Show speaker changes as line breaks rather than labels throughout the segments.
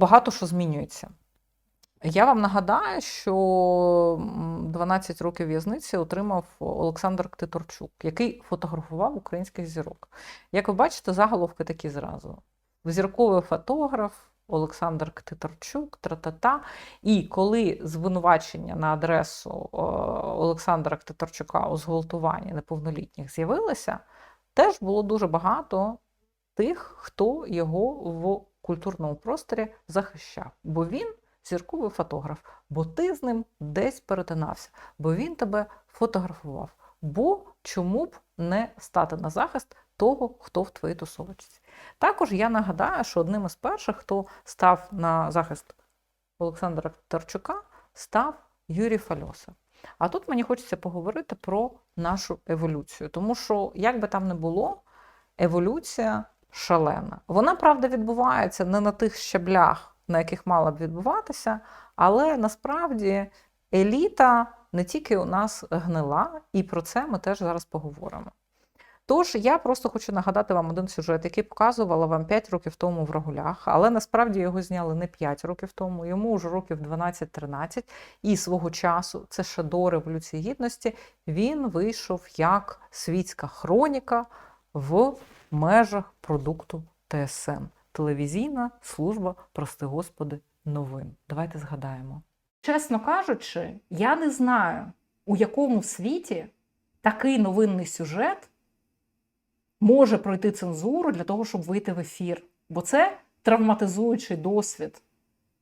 багато що змінюється. Я вам нагадаю, що 12 років в'язниці отримав Олександр Ктиторчук, який фотографував українських зірок. Як ви бачите, заголовки такі зразу: зірковий фотограф Олександр Ктиторчук, тра-та-та. І коли звинувачення на адресу е, Олександра Ктиторчука у зґвалтуванні неповнолітніх з'явилося, теж було дуже багато тих, хто його в культурному просторі захищав. Бо він зірковий фотограф, бо ти з ним десь перетинався, бо він тебе фотографував. Бо чому б не стати на захист того, хто в твоїй тусовочці? Також я нагадаю, що одним із перших, хто став на захист Олександра Тарчука, став Юрій Фальоса. А тут мені хочеться поговорити про нашу еволюцію, тому що, як би там не було, еволюція шалена. Вона, правда, відбувається не на тих щаблях, на яких мала б відбуватися, але насправді еліта не тільки у нас гнила, і про це ми теж зараз поговоримо. Тож я просто хочу нагадати вам один сюжет, який показувала вам 5 років тому в Рогулях, але насправді його зняли не 5 років тому, йому вже років 12-13, і свого часу це ще до Революції Гідності. Він вийшов як світська хроніка в межах продукту ТСН. Телевізійна служба, прости господи, новин. Давайте згадаємо.
Чесно кажучи, я не знаю, у якому світі такий новинний сюжет може пройти цензуру для того, щоб вийти в ефір. Бо це травматизуючий досвід,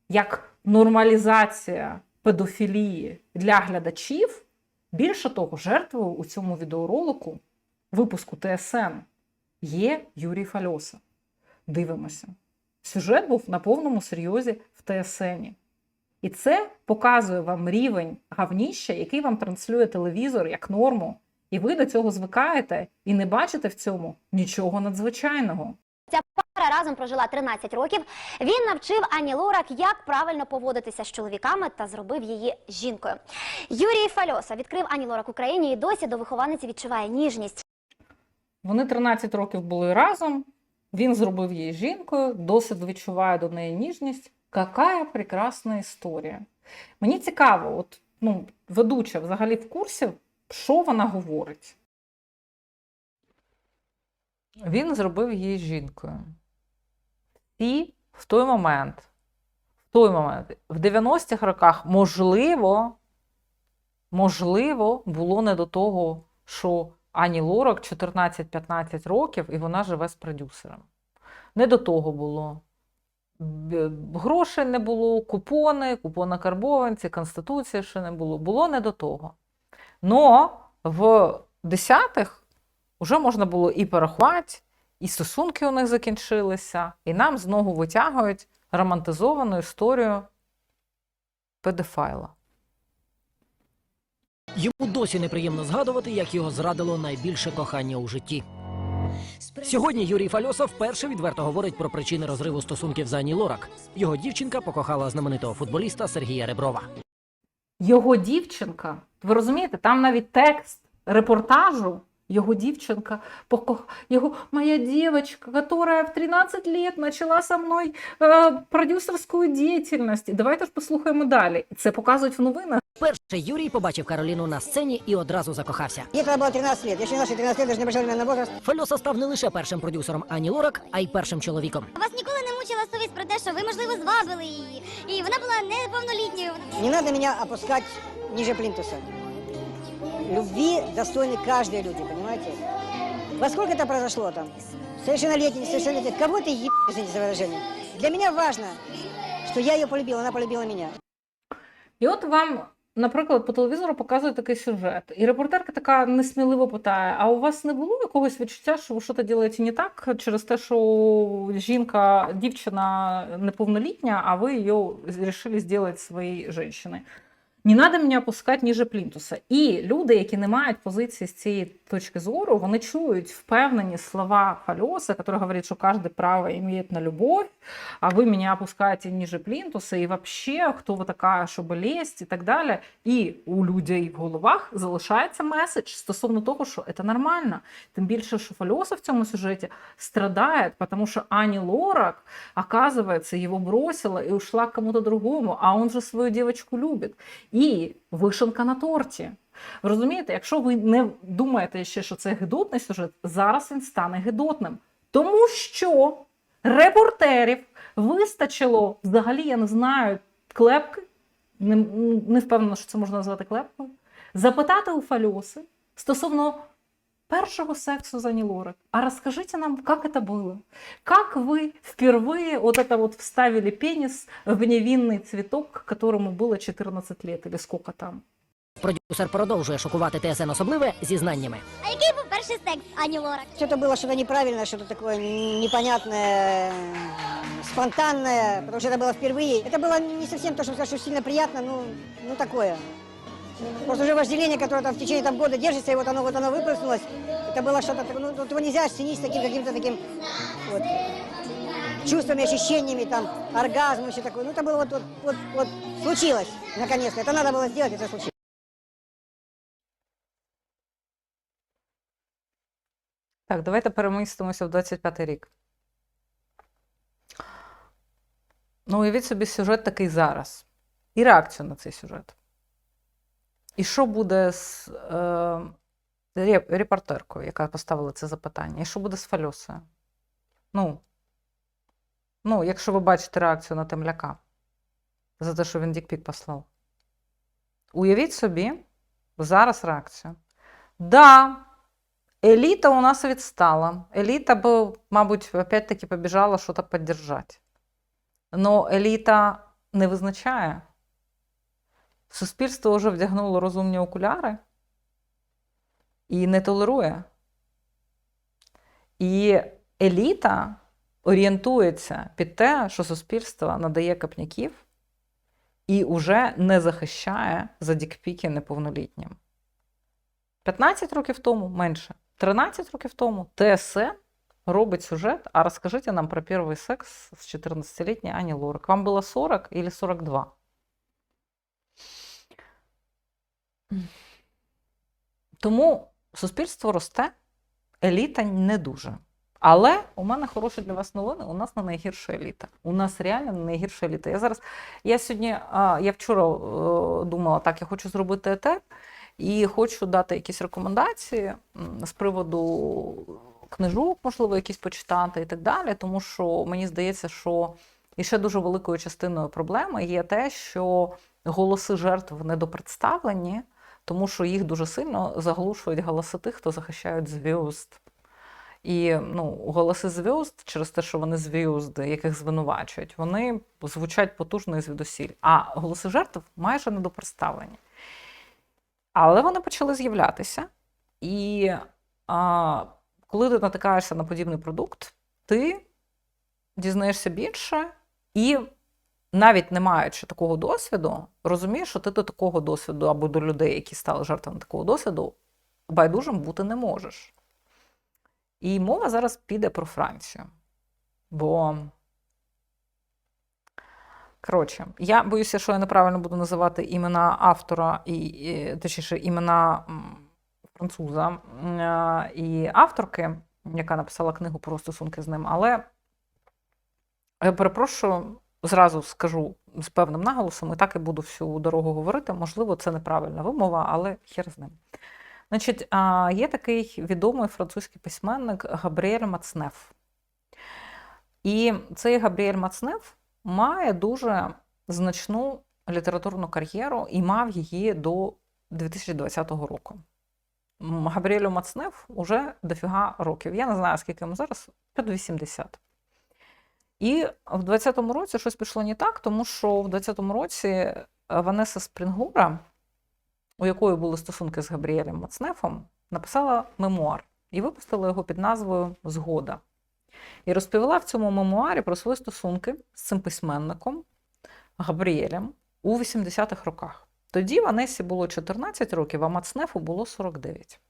як нормалізація педофілії для глядачів. Більше того, жертвою у цьому відеоролику випуску ТСН є Юрій Фальоса. Дивимося. Сюжет був на повному серйозі в ТСНі. І це показує вам рівень гавніща, який вам транслює телевізор як норму. І ви до цього звикаєте і не бачите в цьому нічого надзвичайного.
Ця пара разом прожила 13 років. Він навчив Ані Лорак, як правильно поводитися з чоловіками та зробив її жінкою. Юрій Фальоса відкрив Ані Лорак Україні і досі до вихованиці відчуває ніжність.
Вони 13 років були разом. Він зробив її жінкою, досить відчуває до неї ніжність. Какая прекрасна історія. Мені цікаво, от ну, ведуча взагалі в курсі, що вона говорить.
Він зробив її жінкою. І в той момент, в той момент, в 90-х роках, можливо, можливо, було не до того, що Ані Лорак 14-15 років, і вона живе з продюсером. Не до того було. Грошей не було, купони, купони карбованці, конституції ще не було. Було не до того. Но в 10-х вже можна було і порахувати, і стосунки у них закінчилися, і нам знову витягують романтизовану історію педофайла.
Йому досі неприємно згадувати, як його зрадило найбільше кохання у житті. Сьогодні Юрій Фальоса вперше відверто говорить про причини розриву стосунків з Ані Лорак. Його дівчинка покохала знаменитого футболіста Сергія Реброва.
Його дівчинка, ви розумієте, там навіть текст репортажу. Його дівчинка, покох... його моя девочка, которая в 13 лет начала со мною е, продюсерську діяльність. Давайте ж послухаємо далі. Це показують в новинах.
Перше Юрій побачив Кароліну на сцені і одразу закохався.
Мне тогда было 13 лет. Я считал, что 13 лет даже небольшой на возраст.
Фальоса став не лише першим продюсером Ані Лорак, а й першим чоловіком.
Вас ніколи не мучила совість про те, що ви, можливо, звабили її, і вона була неповнолітньою.
Не надо меня опускать ниже плинтуса Любви достойны каждые люди, понимаете? Во сколько это произошло там? Совершеннолетний, несовершеннолетний. Кого ты еб... извините за выражение? Для меня важно, что я ее полюбил, она полюбила меня.
І от вам, наприклад, по телевізору показують такий сюжет, і репортерка така несміливо питає: а у вас не було якогось відчуття, що ви щось робите не так через те, що жінка, дівчина неповнолітня, а ви її вирішили зробити своєю жінкою? Не треба мене опускати ніже плінтуса. І люди, які не мають позиції з цієї точки зору, вони чують впевнені слова Фальоса, який говорить, що кожен право має на любов, а ви мене опускаєте ніже плінтуса, і взагалі, хто ви така, щоб лезть, і так далі. І у людей в головах залишається меседж стосовно того, що це нормально. Тим більше, що Фальоса в цьому сюжеті страдає, тому що Ані Лорак, оказывается, его бросила и ушла к кому-то другому, а он же свою девочку любит. І вишенка на торті. Розумієте, якщо ви не думаєте ще, що це гидотний сюжет, зараз він стане гидотним. Тому що репортерів вистачило взагалі, я не знаю, клепки, не, не впевнена, що це можна назвати клепкою, запитати у Фальоси стосовно першого сексу за Лорак. А расскажите нам, как это было? Как вы впервые вот это вот вставили пенис в невинный цветок, которому было 14 лет или сколько там?
Продюсер продовжує шокувати ТСН особливе зізнаннями.
А який був перший секс Ані Лорак?
Все это было что-то неправильное, что-то такое непонятное, спонтанное, потому что это было впервые. Это было не совсем то, что сказать, что сильно приятно, ну, ну такое. Просто уже вожделение, которое там в течение там, года держится, и вот оно вот оно выплеснулось, это было что-то такое, ну, вот его нельзя оценить с таким каким-то таким вот, чувствами, ощущениями, там, оргазм, все такое. Ну, это было вот, вот, вот, вот случилось, наконец-то. Это надо было сделать, это случилось.
Так, давайте перемістимося в 25-й рік. Ну, уявіть собі сюжет такий зараз. І реакцію на цей сюжет. І що буде з е, реп- репортеркою, яка поставила це запитання? І що буде з Фальосою? Ну, ну, якщо ви бачите реакцію на темляка за те, що він дікпік послав. Уявіть собі зараз реакцію. Да, Элита у нас відстала. Элита бы, мабуть, опять-таки побіжала що-то піддержати. Но еліта не визначає. Суспільство вже вдягнуло розумні окуляри і не толерує. І еліта орієнтується під те, що суспільство надає капняків і вже не захищає за дікпіки неповнолітнім. 15 років тому менше. 13 років тому ТСН робить сюжет, а розкажіть нам про перший секс з 14-літньої Ані Лорак. Вам було 40 или 42? Тому суспільство росте, еліта не дуже. Але у мене хороші для вас новини. У нас не найгірша еліта. У нас реально не найгірша еліта. Я зараз, я сьогодні, я вчора е, думала, так, я хочу зробити етер і хочу дати якісь рекомендації з приводу книжок, можливо, якісь почитати і так далі. Тому що мені здається, що і ще дуже великою частиною проблеми є те, що голоси жертв недопредставлені, тому що їх дуже сильно заглушують голоси тих, хто захищають зв'язд. І ну, голоси зв'язд через те, що вони зв'язди, яких звинувачують, вони звучать потужно і звідусіль. А голоси жертв майже недопредставлені. Але вони почали з'являтися. І а, коли ти натикаєшся на подібний продукт, ти дізнаєшся більше і, навіть не маючи такого досвіду, розумієш, що ти до такого досвіду або до людей, які стали жертвами такого досвіду, байдужим бути не можеш. І мова зараз піде про Францію. Бо, коротше, я боюся, що я неправильно буду називати імена автора, і, точніше, імена француза і авторки, яка написала книгу про стосунки з ним. Але я перепрошую, зразу скажу з певним наголосом, і так і буду всю дорогу говорити. Можливо, це неправильна вимова, але хер з ним. Значить, є такий відомий французький письменник Габріель Мацнеф. І цей Габріель Мацнеф має дуже значну літературну кар'єру і мав її до 2020 року. Габріелю Мацнеф уже дофіга років. Я не знаю, скільки йому зараз, під 80. І в 20-му році щось пішло не так, тому що в 20-му році е, Ванеса Спрінгура, у якої були стосунки з Габріелем Мацнефом, написала мемуар і випустила його під назвою Згода. І розповіла в цьому мемуарі про свої стосунки з цим письменником Габріелем у 80-х роках. Тоді Ванесі було 14 років, а Мацнефу було 49.